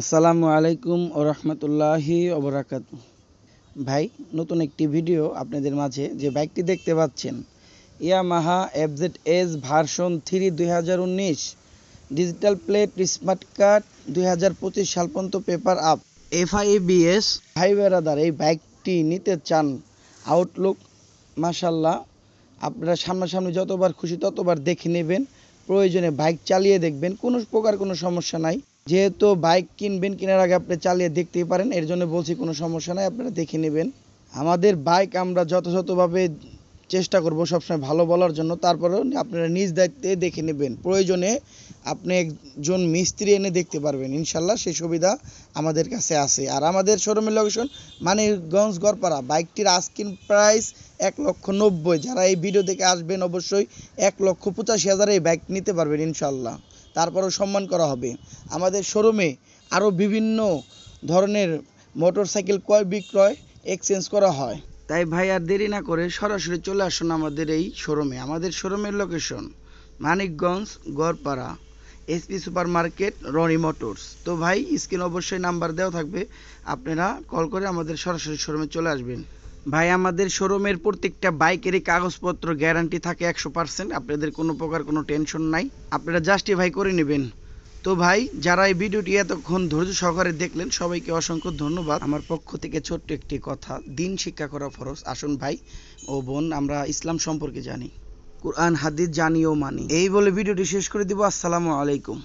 আসসালামু আলাইকুম ও রহমতুল্লাহি ওবরাকাত ভাই, নতুন একটি ভিডিও আপনাদের মাঝে যে বাইকটি দেখতে পাচ্ছেন, Yamaha FZ S version three দুই হাজার উনিশ, ডিজিটাল প্লেট, স্মার্ট কার্ড, দুই হাজার পঁচিশ সাল পর্যন্ত পেপার আপ। এফআইবিএস ভাই বেরাদার এই বাইকটি নিতে চান। আউটলুক মাসাল্লাহ আপনারা সামনাসামনি যতবার খুশি ততবার দেখে নেবেন। প্রয়োজনে বাইক চালিয়ে দেখবেন, কোনো প্রকার কোনো সমস্যা নাই। যেহেতু বাইক কিনবেন, কেনার আগে আপনি চালিয়ে দেখতেই পারেন, এর জন্য বলছি কোনো সমস্যা নাই, আপনারা দেখে নেবেন। আমাদের বাইক আমরা যথাযথভাবে চেষ্টা করব সবসময় ভালো বলার জন্য, তারপরেও আপনারা নিজ দায়িত্বে দেখে নেবেন। প্রয়োজনে আপনি একজন মিস্ত্রি এনে দেখতে পারবেন, ইনশাল্লাহ সেই সুবিধা আমাদের কাছে আছে। আর আমাদের শোরুমের লোকেশন মানিকগঞ্জ গড়পাড়া। বাইকটির আস্কিন প্রাইস এক লক্ষ নব্বই। যারা এই ভিডিও দেখে আসবেন, অবশ্যই এক লক্ষ পঁচাশি হাজারে এই বাইক নিতে পারবেন, ইনশাল্লাহ। তারপরেও সম্মান করা হবে। আমাদের শোরুমে আরও বিভিন্ন ধরনের মোটরসাইকেল ক্রয়, বিক্রয় এক্সচেঞ্জ করা হয়। তাই ভাই আর দেরি না করে সরাসরি চলে আসুন আমাদের এই শোরুমে আমাদের শোরুমের location Manikganj, Garpara SP super market Rony motors. তো ভাই স্ক্রিন অবশ্যই নাম্বার দেওয়া থাকবে। আপনারা কল করে আমাদের সরাসরি শোরুমে চলে আসবেন। ভাই, আমাদের শোরুমের প্রত্যেকটা বাইকেরই কাগজপত্র গ্যারান্টি থাকে একশো পার্সেন্ট আপনাদের কোনো প্রকার কোনো টেনশন নাই। আপনারা জাস্টিফাই করে নেবেন। তো ভাই, যারা এই ভিডিওটি এতক্ষণ ধৈর্য সহকারে দেখলেন, সবাইকে অসংখ্য ধন্যবাদ। আমার পক্ষ থেকে ছোট্ট একটি কথা, দিন শিক্ষা করা ফরজ। আসুন ভাই ও বোন, আমরা ইসলাম সম্পর্কে জানি। কোরআন, হাদিস জানি ও মানি। এই বলে ভিডিওটি শেষ করে দিব। আসসালামু আলাইকুম।